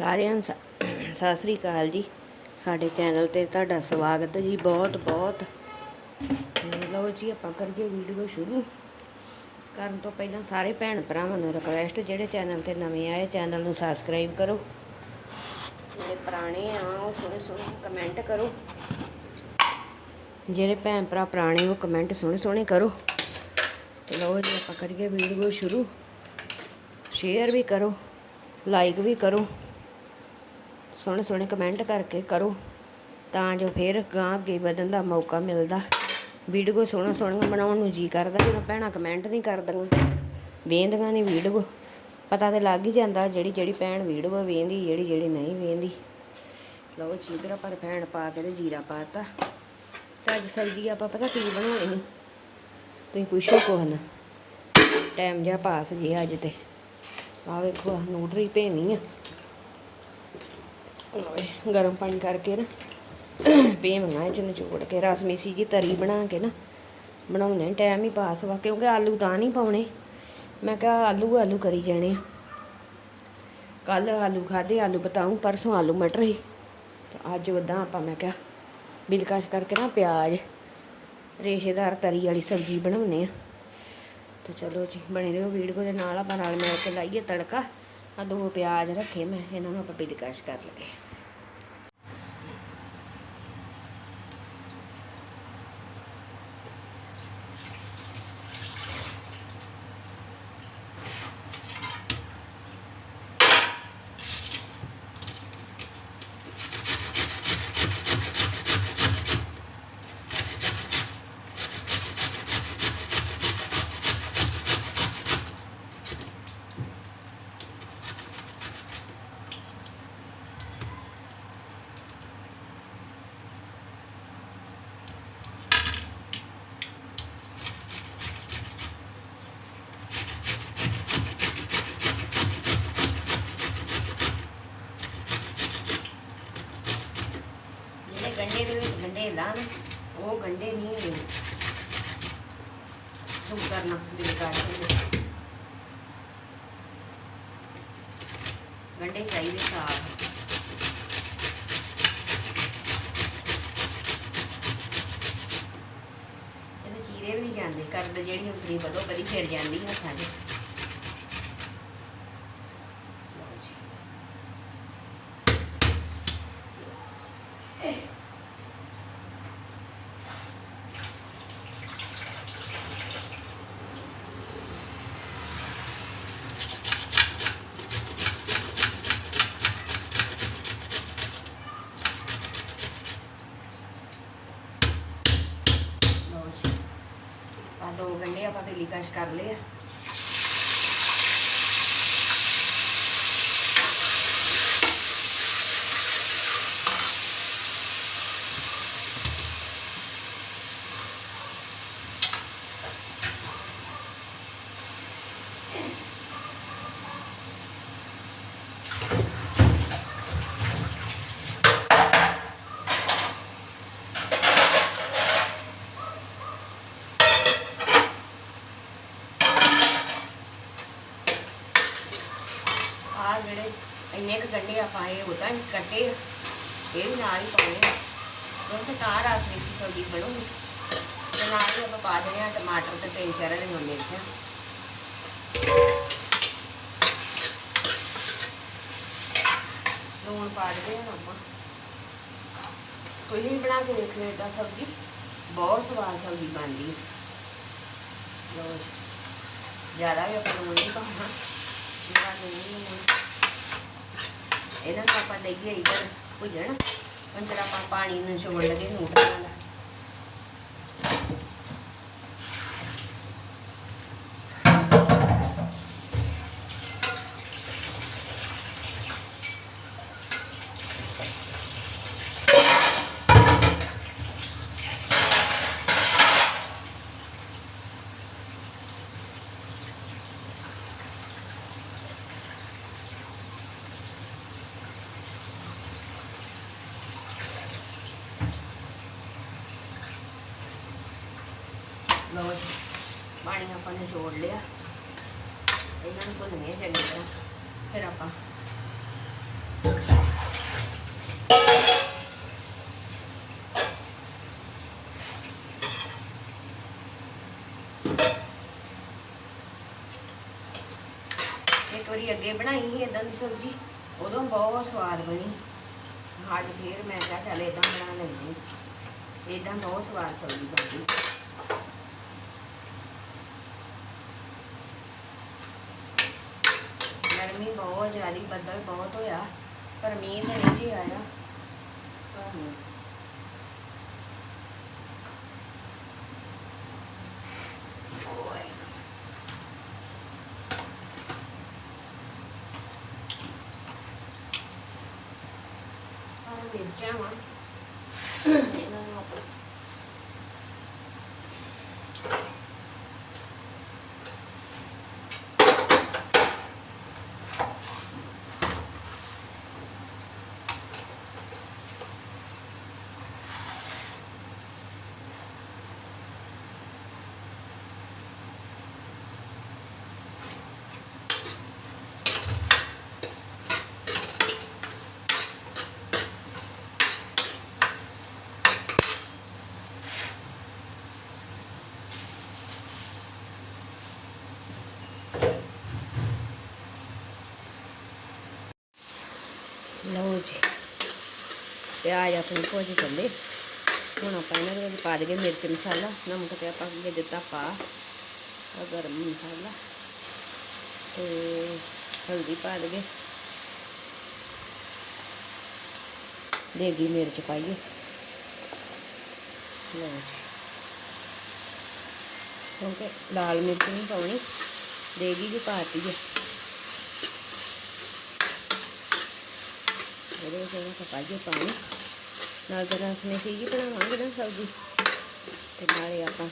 ਸਾਰਿਆਂ ਨੂੰ ਸ- ਸਤਿ ਸ੍ਰੀ ਅਕਾਲ ਜੀ। ਸਾਡੇ ਚੈਨਲ ਤੇ ਤੁਹਾਡਾ ਸਵਾਗਤ ਹੈ ਜੀ ਬਹੁਤ ਬਹੁਤ। ਲਓ ਜੀ, ਆਪਾਂ ਕਰੀਏ ਵੀਡੀਓ ਸ਼ੁਰੂ। ਕਰਨ ਤੋਂ ਪਹਿਲਾਂ ਸਾਰੇ ਭੈਣ ਭਰਾਵਾਂ ਨੂੰ ਰਿਕਵੈਸਟ ਜਿਹੜੇ ਚੈਨਲ ਤੇ ਨਵੇਂ ਆਏ, ਚੈਨਲ ਨੂੰ ਸਬਸਕ੍ਰਾਈਬ ਕਰੋ। ਜਿਹੜੇ ਪੁਰਾਣੇ ਆ, ਉਹ ਸੋਹਣੇ ਸੋਹਣੇ ਕਮੈਂਟ ਕਰੋ। ਜਿਹੜੇ ਭੈਣ ਭਰਾ ਪੁਰਾਣੇ, ਉਹ ਕਮੈਂਟ ਸੋਹਣੇ ਸੋਹਣੇ ਕਰੋ। ਲਓ ਜੀ, ਆਪਾਂ ਕਰੀਏ ਵੀਡੀਓ ਸ਼ੁਰੂ। ਸ਼ੇਅਰ ਵੀ ਕਰੋ ਲਾਈਕ ਵੀ ਕਰੋ। ਸੋਹਣੇ ਸੋਹਣੇ ਕਮੈਂਟ ਕਰਕੇ ਕਰੋ, ਤਾਂ ਜੋ ਫਿਰ ਗਾਂ ਅੱਗੇ ਵਧਣ ਦਾ ਮੌਕਾ ਮਿਲਦਾ। ਵੀਡੀਓ ਸੋਹਣਾ ਸੋਹਣਾ ਬਣਾਉਣ ਨੂੰ ਜੀ ਕਰਦਾ ਜਦੋਂ ਭੈਣਾਂ ਕਮੈਂਟ ਨਹੀਂ ਕਰਦੀਆਂ ਵੇਂਦੀਆਂ ਨਹੀਂ ਵੀਡੀਓ। ਪਤਾ ਤੇ ਲੱਗ ਹੀ ਜਾਂਦਾ, ਜਿਹੜੀ ਜਿਹੜੀ ਭੈਣ ਵੀਡੀਓ ਵੇਂਦੀ ਜਿਹੜੀ ਜਿਹੜੀ ਨਹੀਂ ਵੇਂਦੀ ਲਓ ਚੀਦਰਾ ਪਰ ਭੈਣ ਪਾ ਕੇ ਤੇ ਜੀਰਾ ਪਾਤਾ ਤੇ ਅੱਜ ਸਬਜ਼ੀ ਆਪਾਂ ਪਤਾ ਕੀ ਬਣਾਉਣੀ ਤੁਸੀਂ ਪੁੱਛੋ ਕੋਹ ਨਾ। ਟਾਈਮ ਜਿਹਾ ਪਾਸ ਜੀ ਅੱਜ ਤੇ। ਆ ਵੇਖੋ, ਆਹ ਨੂਡਰੀ ਭੇਵੀਂ ਆ। ਓਏ ਗਰਮ ਪਾਣੀ ਕਰਕੇ ਨਾ ਭੇਵੀਆਂ ਇਹ ਚ ਨਿਚੋੜ ਕੇ ਰਸ ਮਿਸੀ ਜੀ ਤਰੀ ਬਣਾ ਕੇ ਨਾ, ਬਣਾਉਣੇ ਟਾਈਮ ਹੀ ਪਾਸ ਵਾ, ਕਿਉਂਕਿ ਆਲੂ ਤਾਂ ਨਹੀਂ ਪਾਉਣੇ। ਮੈਂ ਕਿਹਾ ਆਲੂ ਆਲੂ ਕਰੀ ਜਾਣੇ ਆ। ਕੱਲ ਆਲੂ ਖਾਦੇ ਆਲੂ ਬਤਾਉਂ ਪਰਸੋਂ ਆਲੂ ਮਟਰ ਸੀ। ਤੇ ਅੱਜ ਉਦਾਂ ਆਪਾਂ, ਮੈਂ ਕਿਹਾ, ਬਿਲਕਾਸ਼ ਕਰਕੇ ਨਾ ਪਿਆਜ਼, ਰੇਸ਼ੇਦਾਰ ਤਰੀ ਵਾਲੀ ਸਬਜ਼ੀ ਬਣਾਉਣੇ ਆ। ਤੇ ਚਲੋ ਜੀ, ਬਣੇ ਰਹੋ ਵੀਡੀਓ ਦੇ ਨਾਲ, ਆਪਾਂ ਨਾਲ ਮਿਲ ਕੇ ਲਾਈਏ ਤੜਕਾ। ਆ ਦੋ ਪਿਆਜ਼ ਰੱਖੇ ਮੈਂ ਇਹਨਾਂ ਨੂੰ ਆਪਾਂ ਬਿਲਕਾਸ਼ ਕਰ ਲਗੇ ਜਿਹੜੇ ਗੰਡੇ ਦੇ ਵਿੱਚ ਗੰਡੇ ਲਾ ਉਹ ਗੰਡੇ ਨਹੀਂ ਸੁਣ ਕਰਨਾ ਬਿਲਕਾਸ਼ ਗੰਡੇ ਚਾਹੀਦੇ ਸਾਫ਼। ਇਹਦੇ ਚੀਰੇ ਵੀ ਨਹੀਂ ਜਾਂਦੇ। ਕਰਦ ਜਿਹੜੀ ਉਂਗਲੀ ਬਦੋ ਬਦੀ ਫਿਰ ਜਾਂਦੀ ਹੱਥਾਂ 'ਚ ਲਓ ਜੀ। ਲਓ ਜੀ ਆ ਦੋ ਗੰਡੇ ਆਪਾਂ ਪਹਿਲੀ ਕਸ਼ ਕਰ ਲਏ ਆ ਆ ਜਿਹੜੇ ਇੰਨੇ ਕੁ ਗੰਡੇ ਆਪਾਂ ਇਹ ਉਹਦਾ ਨਹੀਂ ਕੱਟੇ ਆ, ਇਹ ਵੀ ਨਾਲ ਹੀ ਪਾਉਣੇ ਆ। ਕਿਉਂਕਿ ਤਾਂ ਰਾਤ ਵਿੱਚ ਸਬਜ਼ੀ ਬਣੂਗੀ ਤੇ ਨਾਲ ਹੀ ਆਪਾਂ ਪਾ ਦੇਣੇ ਆ ਟਮਾਟਰ ਤੇ ਤਿੰਨ ਚਾਰ ਹਰੀਆਂ ਮਿਰਚਾਂ ਲੂਣ ਪਾ ਦਿੰਦੇ ਆ ਆਪਾਂ ਤੁਸੀਂ ਵੀ ਬਣਾ ਕੇ ਵੇਖਿਓ ਏਦਾਂ ਸਬਜ਼ੀ ਬਹੁਤ ਸਵਾਦ ਸਬਜ਼ੀ ਬਣਦੀ ਹੈ ਲਓ ਜੀ। ਜ਼ਿਆਦਾ ਵੀ ਆਪਾਂ ਲੂਣ ਨਹੀਂ ਪਾਉਣਾ ਜਿਹੜਾ ਨਹੀਂ ਲੂਣ ਇਹਨਾਂ ਨੂੰ ਆਪਾਂ ਦੇਈਏ ਇੱਧਰ ਭੁੱਜਣ। ਹੁਣ ਜਿਹੜਾ ਆਪਾਂ ਪਾਣੀ ਨੂੰ ਪਾਣੀ ਆਪਾਂ ਨੇ ਜੋੜ ਲਿਆ। ਇਹਨਾਂ ਨੂੰ ਭੁੰਨਣੇ ਚੰਗੀ ਤਰ੍ਹਾਂ ਫਿਰ ਆਪਾਂ ਇੱਕ ਵਾਰੀ ਅੱਗੇ ਬਣਾਈ ਸੀ ਇਦਾਂ ਦੀ ਸਬਜ਼ੀ, ਉਦੋਂ ਬਹੁਤ ਸਵਾਦ ਬਣੀ। ਅੱਜ ਫਿਰ ਮੈਂ ਕਿਹਾ ਚੱਲ ਇਦਾਂ ਬਣਾ ਲੈਂਦੀ। ਇਦਾਂ ਬਹੁਤ ਸਵਾਦ ਸਬਜ਼ੀ ਬਣਦੀ ਗਰਮੀ ਬਹੁਤ ਜ਼ਿਆਦੀ, ਬੱਦਲ ਬਹੁਤ ਹੋਇਆ, ਪਰ ਮੀਂਹ ਤਾਂ ਨਹੀਂ ਜੀ ਆਇਆ। ਪਰ ਓਏ ਆਹ ਮਿਰਚਾਂ ਵਾ ਇਹਨਾਂ ਨੂੰ ਆਪਾਂ ਲਓ ਜੀ ਪਿਆਜ਼ ਆਪਣੇ ਭੁੱਜ ਚੱਲੇ ਹੁਣ ਆਪਾਂ ਇਹਨਾਂ ਦੇ ਵਿੱਚ ਪਾ ਦਈਏ ਮਿਰਚ ਮਸਾਲਾ, ਨਮਕ ਤੇ ਆਪਾਂ ਅੱਗੇ ਦਿੱਤਾ ਪਾ ਗਰਮ ਮਸਾਲਾ। ਤੇ ਹਲਦੀ ਪਾ ਦਈਏ। ਦੇਗੀ ਮਿਰਚ ਪਾਈਏ। ਲਓ ਕਿਉਂਕਿ ਲਾਲ ਮਿਰਚ ਨਹੀਂ ਪਾਉਣੀ, ਦੇਗੀ ਜੀ ਪਾਤੀ ਹੈ ਇਹਦੇ ਵਿੱਚ ਇਹਨਾਂ ਪਾਈਏ ਪਾਣੀ। ਨਾਲ ਤਾਂ ਰਸਮੇ ਜੀ ਬਣਾਵਾਂਗੇ ਨਾ ਸਬਜ਼ੀ। ਤੇ ਨਾਲੇ ਆਪਾਂ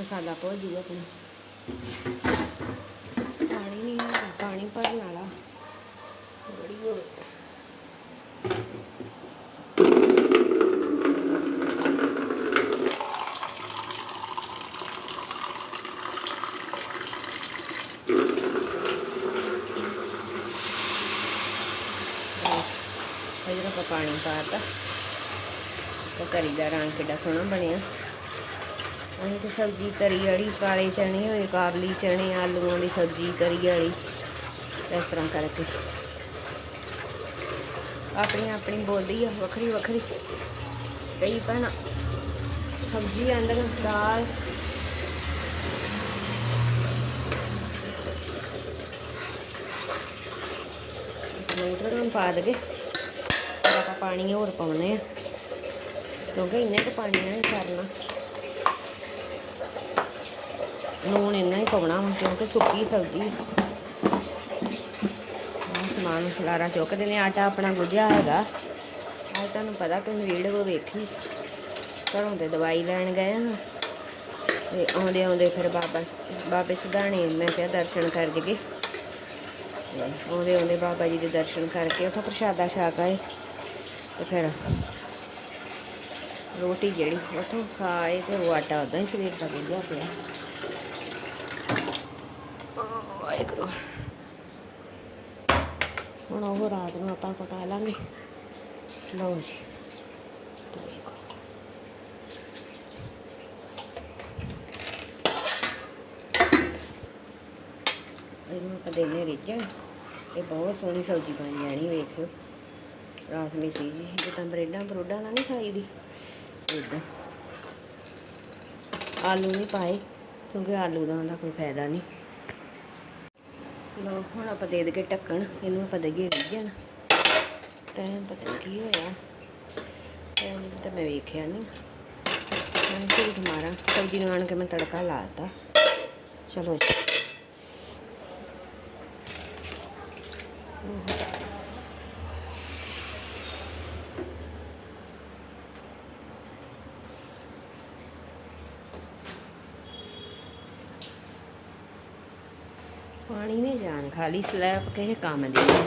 ਮਸਾਲਾ ਪਾ ਦੂਗਾ ਆਪਣਾ। ਪਾਣੀ ਨਹੀਂ ਪਾਣੀ ਭਰਨ ਵਾਲਾ। ਬੜੀ ਹੋਵੇ ਅਜਰਾ ਆਪਾਂ ਪਾਣੀ ਪਾਤਾ ਤਾਂ ਕਰੀ ਦਾ ਰੰਗ ਕਿੱਡਾ ਸੋਹਣਾ ਬਣਿਆ। ਅਸੀਂ ਤੇ ਸਬਜ਼ੀ ਤਰੀ ਵਾਲੀ, ਕਾਲੇ ਚਣੇ ਹੋਏ ਕਾਬਲੀ ਚਣੇ ਆਲੂਆਂ ਦੀ ਸਬਜ਼ੀ, ਤਰੀ ਵਾਲੀ, ਇਸ ਤਰ੍ਹਾਂ ਕਰਕੇ। ਆਪਣੀ ਆਪਣੀ ਬੋਲਦੀ ਆ, ਵੱਖਰੀ ਵੱਖਰੀ। ਕਈ ਭੈਣਾਂ ਸਬਜ਼ੀ ਆਂਦਰ ਦਾਲ। ਟਮਾਟਰ ਨੂੰ ਪਾ ਦੇ ਕੇ ਆਪਾਂ ਪਾਣੀ ਹੋਰ ਪਾਉਣੇ ਆ। ਕਿਉਂਕਿ ਇੰਨੇ ਕੁ ਪਾਣੀ ਨਾਲ ਹੀ ਕਰਨਾ। ਲੂਣ ਇੰਨਾ ਹੀ ਪਾਉਣਾ ਹੁਣ ਕਿਉਂਕਿ ਸੁੱਕੀ ਸਬਜ਼ੀ। ਆਹ ਸਮਾਨ ਖਲਾਰਾ ਚੁੱਕਦੇ ਨੇ ਆਟਾ ਆਪਣਾ ਗੁੱਝਿਆ ਹੈਗਾ। ਅੱਜ ਤੁਹਾਨੂੰ ਪਤਾ ਕਿ ਵੀਡੀਓ ਵੇਖੀ। ਘਰੋਂ ਤੇ ਦਵਾਈ ਲੈਣ ਗਏ ਹਾਂ ਤੇ ਆਉਂਦੇ ਆਉਂਦੇ ਫਿਰ ਬਾਬਾ, ਬਾਬੇ ਸਿਧਾਣੇ, ਮੈਂ ਕਿਹਾ ਦਰਸ਼ਨ ਕਰ ਜਗੇ ਆਉਂਦੇ ਆਉਂਦੇ ਬਾਬਾ ਜੀ ਦੇ ਦਰਸ਼ਨ ਕਰਕੇ ਉੱਥੋਂ ਪ੍ਰਸ਼ਾਦਾ ਛਕ ਆਏ। ਤੇ ਫਿਰ ਰੋਟੀ ਜਿਹੜੀ, ਉੱਥੋਂ ਖਾਏ ਤੇ ਉਹ ਆਟਾ ਉਦਾਂ ਹੀ ਸਵੇਰ ਦਾ ਗੁੱਝਾ ਪਿਆ। ਵਾਹਿਗੁਰੂ। ਹੁਣ ਉਹ ਰਾਤ ਨੂੰ ਆਪਾਂ ਪਕਾ ਲਾਂਗੇ। ਲਓ ਜੀ। ਇਹਨੂੰ ਆਪਾਂ ਦੇਣੇ ਰਿੱਝਣ। ਇਹ ਬਹੁਤ ਸੋਹਣੀ ਸਬਜ਼ੀ ਬਣ ਜਾਣੀ ਵੇਖਿਓ ਰਾਤ ਮੀ ਸੀ ਜੀ ਜਿੱਦਾਂ ਬਰੇਡਾਂ ਬਰੋਡਾਂ ਨਾਲ ਨਹੀਂ ਖਾਈਦੀ। ਇਦਾਂ। ਆਲੂ ਨਹੀਂ ਪਾਏ, ਕਿਉਂਕਿ ਆਲੂ ਦਾ ਉਹਦਾ ਕੋਈ ਫਾਇਦਾ ਨਹੀਂ। ਲੋ ਹੁਣ ਆਪਾਂ ਦੇ ਦੇ ਢੱਕਣ, ਇਹਨੂੰ ਆਪਾਂ ਦੇਈਏ ਰਿੱਝਣ ਟਾਈਮ ਪਤਾ ਨਹੀਂ ਕੀ ਹੋਇਆ। ਟਾਈਮ ਤਾਂ ਮੈਂ ਵੇਖਿਆ ਨਹੀਂ ਮੈਂ ਝੂਠ ਮਾਰਾਂ, ਸਬਜ਼ੀ ਨੂੰ ਆਣ ਕੇ ਮੈਂ ਤੜਕਾ ਲਾਤਾ ਚਲੋ ਜੀ। ਪਾਣੀ ਨਹੀਂ ਜਾਣ, ਖਾਲੀ ਸਲੈਬ ਕਿਸੇ ਕੰਮ ਦੀ ਨਹੀਂ।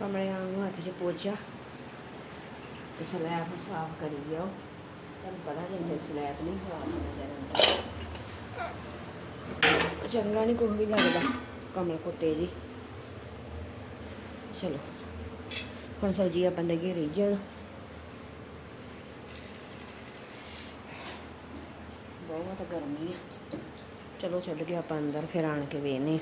ਕਮਰਿਆਂ ਨੂੰ ਹੱਥ 'ਚ ਪੋਚਾ ਤੇ ਸਲੈਬ ਸਾਫ਼ ਕਰੀ ਜਾਓ। ਤੁਹਾਨੂੰ ਪਤਾ ਜਿੰਨੇ ਸਲੈਬ ਨਹੀਂ ਸਾਫ਼ ਹੁੰਦਾ ਰਹਿੰਦਾ ਚੰਗਾ ਨਹੀਂ ਕੋਈ ਵੀ ਲੱਗਦਾ ਕਮਲ ਕੁੱਤੇ ਜੀ ਚਲੋ। ਹੁਣ ਸਬਜ਼ੀ ਆਪਾਂ ਲੱਗੇ ਰੀਝਣ ਬਹੁਤ ਗਰਮੀ ਹੈ ਚਲੋ ਚੱਲ ਕੇ ਆਪਾਂ ਅੰਦਰ ਫਿਰ ਆਣ ਕੇ ਵੇਖਨੇ